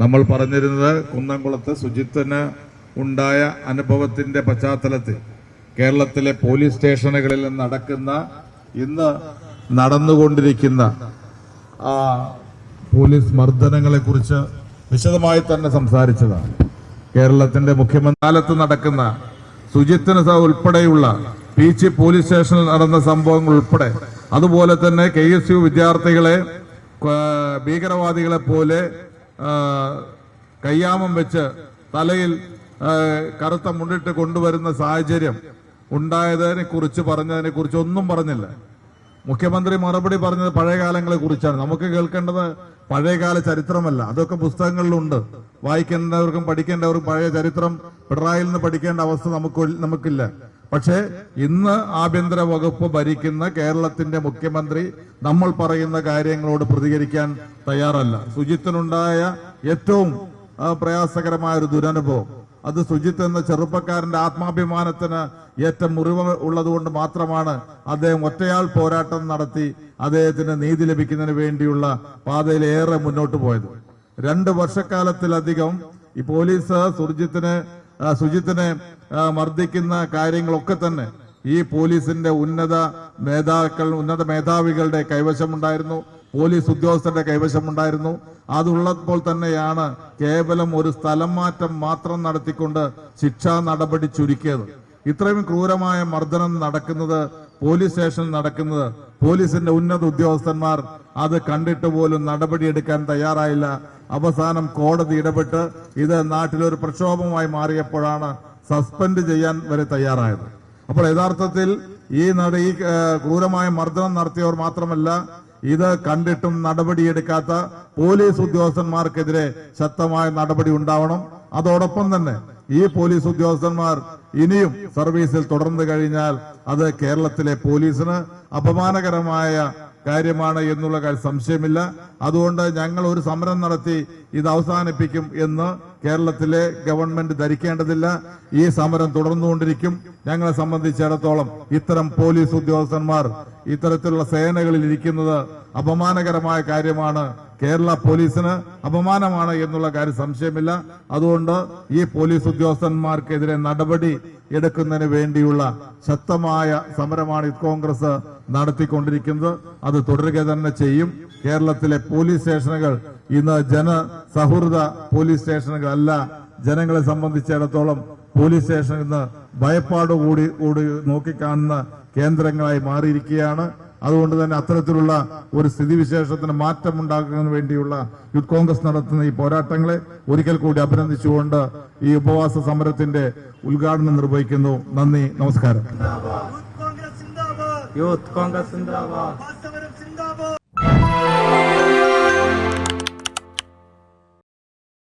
നമ്മൾ പറഞ്ഞിരുന്നത് കുന്നംകുളത്ത് ശുചിത്വന് ഉണ്ടായ അനുഭവത്തിന്റെ പശ്ചാത്തലത്തിൽ കേരളത്തിലെ പോലീസ് സ്റ്റേഷനുകളിൽ നടക്കുന്ന ഇന്ന് നടന്നുകൊണ്ടിരിക്കുന്ന ആ പോലീസ് മർദ്ദനങ്ങളെക്കുറിച്ച് വിശദമായി തന്നെ സംസാരിച്ചതാണ്. കേരളത്തിന്റെ മുഖ്യമന്ത്രാലത്ത് നടക്കുന്ന ശുചിത്വന ഉൾപ്പെടെയുള്ള ഉൾപ്പെടെയുള്ള ചി പോലീസ് സ്റ്റേഷനിൽ നടന്ന സംഭവങ്ങൾ ഉൾപ്പെടെ അതുപോലെ തന്നെ കെ എസ് യു വിദ്യാർത്ഥികളെ ഭീകരവാദികളെ പോലെ കയ്യാമം വെച്ച് തലയിൽ കറുത്ത മുണ്ടിട്ട് കൊണ്ടുവരുന്ന സാഹചര്യം ഉണ്ടായതിനെ കുറിച്ച് പറഞ്ഞതിനെ കുറിച്ച് ഒന്നും പറഞ്ഞില്ല. മുഖ്യമന്ത്രി മറുപടി പറഞ്ഞത് പഴയ കാലങ്ങളെ കുറിച്ചാണ്. നമുക്ക് കേൾക്കേണ്ടത് പഴയകാല ചരിത്രമല്ല. അതൊക്കെ പുസ്തകങ്ങളിലുണ്ട്. വായിക്കേണ്ടവർക്കും പഠിക്കേണ്ടവർക്കും പഴയ ചരിത്രം പിണറായിൽ നിന്ന് പഠിക്കേണ്ട അവസ്ഥ നമുക്ക് നമുക്കില്ല. പക്ഷേ ഇന്ന് ആഭ്യന്തര വകുപ്പ് ഭരിക്കുന്ന കേരളത്തിന്റെ മുഖ്യമന്ത്രി നമ്മൾ പറയുന്ന കാര്യങ്ങളോട് പ്രതികരിക്കാൻ തയ്യാറല്ല. ശുചിത്വനുണ്ടായ ഏറ്റവും പ്രയാസകരമായ ഒരു ദുരനുഭവം. അത് സുജിത്ത് എന്ന ചെറുപ്പക്കാരന്റെ ആത്മാഭിമാനത്തിന് ഏറ്റ മുറിവ് ഉള്ളതുകൊണ്ട് മാത്രമാണ് അദ്ദേഹം ഒറ്റയാൾ പോരാട്ടം നടത്തി അദ്ദേഹത്തിന് നീതി ലഭിക്കുന്നതിന് വേണ്ടിയുള്ള പാതയിൽ ഏറെ മുന്നോട്ട് പോയത്. രണ്ട് വർഷക്കാലത്തിലധികം ഈ പോലീസ് സുർജിത്തിനെ സുജിത്തിനെ മർദ്ദിക്കുന്ന കാര്യങ്ങളൊക്കെ തന്നെ ഈ പോലീസിന്റെ ഉന്നത നേതാക്കൾ ഉന്നത മേധാവികളുടെ കൈവശമുണ്ടായിരുന്നു. പോലീസ് ഉദ്യോഗസ്ഥരുടെ കൈവശമുണ്ടായിരുന്നു. അതുള്ളപ്പോൾ തന്നെയാണ് കേവലം ഒരു സ്ഥലം മാറ്റം മാത്രം നടത്തിക്കൊണ്ട് ശിക്ഷാ നടപടി ചുരുക്കിയത്. ഇത്രയും ക്രൂരമായ മർദ്ദനം നടക്കുന്നത് പോലീസ് സ്റ്റേഷനിൽ നടക്കുന്നത് പോലീസിന്റെ ഉന്നത ഉദ്യോഗസ്ഥന്മാർ അത് കണ്ടിട്ട് പോലും നടപടിയെടുക്കാൻ തയ്യാറായില്ല. അവസാനം കോടതി ഇടപെട്ട് ഇത് നാട്ടിലൊരു പ്രക്ഷോഭമായി മാറിയപ്പോഴാണ് സസ്പെൻഡ് ചെയ്യാൻ വരെ തയ്യാറായത്. അപ്പോൾ യഥാർത്ഥത്തിൽ ഈ നട ഈ ക്രൂരമായ മർദ്ദനം നടത്തിയവർ മാത്രമല്ല ഇത് കണ്ടിട്ടും നടപടിയെടുക്കാത്ത പോലീസ് ഉദ്യോഗസ്ഥന്മാർക്കെതിരെ ശക്തമായ നടപടി ഉണ്ടാവണം. അതോടൊപ്പം തന്നെ ഈ പോലീസ് ഉദ്യോഗസ്ഥന്മാർ ഇനിയും സർവീസിൽ തുടർന്നു കഴിഞ്ഞാൽ അത് കേരളത്തിലെ പോലീസിന് അപമാനകരമായ കാര്യമാണ് എന്നുള്ള സംശയമില്ല. അതുകൊണ്ട് ഞങ്ങൾ ഒരു സമരം നടത്തി ഇത് അവസാനിപ്പിക്കും എന്ന് കേരളത്തിലെ ഗവൺമെന്റ് ധരിക്കേണ്ടതില്ല. ഈ സമരം തുടർന്നുകൊണ്ടിരിക്കും. ഞങ്ങളെ സംബന്ധിച്ചിടത്തോളം ഇത്തരം പോലീസ് ഉദ്യോഗസ്ഥന്മാർ ഇത്തരത്തിലുള്ള സേനകളിൽ ഇരിക്കുന്നത് അപമാനകരമായ കാര്യമാണ്. കേരള പോലീസിന് അപമാനമാണ് എന്നുള്ള കാര്യം സംശയമില്ല. അതുകൊണ്ട് ഈ പോലീസ് ഉദ്യോഗസ്ഥന്മാർക്കെതിരെ നടപടി എടുക്കുന്നതിന് വേണ്ടിയുള്ള ശക്തമായ സമരമാണ് കോൺഗ്രസ് നടത്തിക്കൊണ്ടിരിക്കുന്നത്. അത് തുടരുക തന്നെ ചെയ്യും. കേരളത്തിലെ പോലീസ് സ്റ്റേഷനുകൾ ഇന്ന് ജന ജനസൗഹൃദ പോലീസ് സ്റ്റേഷനുകളല്ല. ജനങ്ങളെ സംബന്ധിച്ചിടത്തോളം പോലീസ് സ്റ്റേഷൻ ഇന്ന് ഭയപ്പാട് കൂടി കൂടി നോക്കിക്കാണുന്ന കേന്ദ്രങ്ങളായി മാറിയിരിക്കുകയാണ്. അതുകൊണ്ട് തന്നെ അത്തരത്തിലുള്ള ഒരു സ്ഥിതിവിശേഷത്തിന് മാറ്റം ഉണ്ടാക്കുന്നതിന് വേണ്ടിയുള്ള യൂത്ത് കോൺഗ്രസ് നടത്തുന്ന ഈ പോരാട്ടങ്ങളെ ഒരിക്കൽ കൂടി അഭിനന്ദിച്ചുകൊണ്ട് ഈ ഉപവാസ സമരത്തിന്റെ ഉദ്ഘാടനം നിർവഹിക്കുന്നു. നന്ദി നമസ്കാരം. യൂത്ത് കോൺഗ്രസ്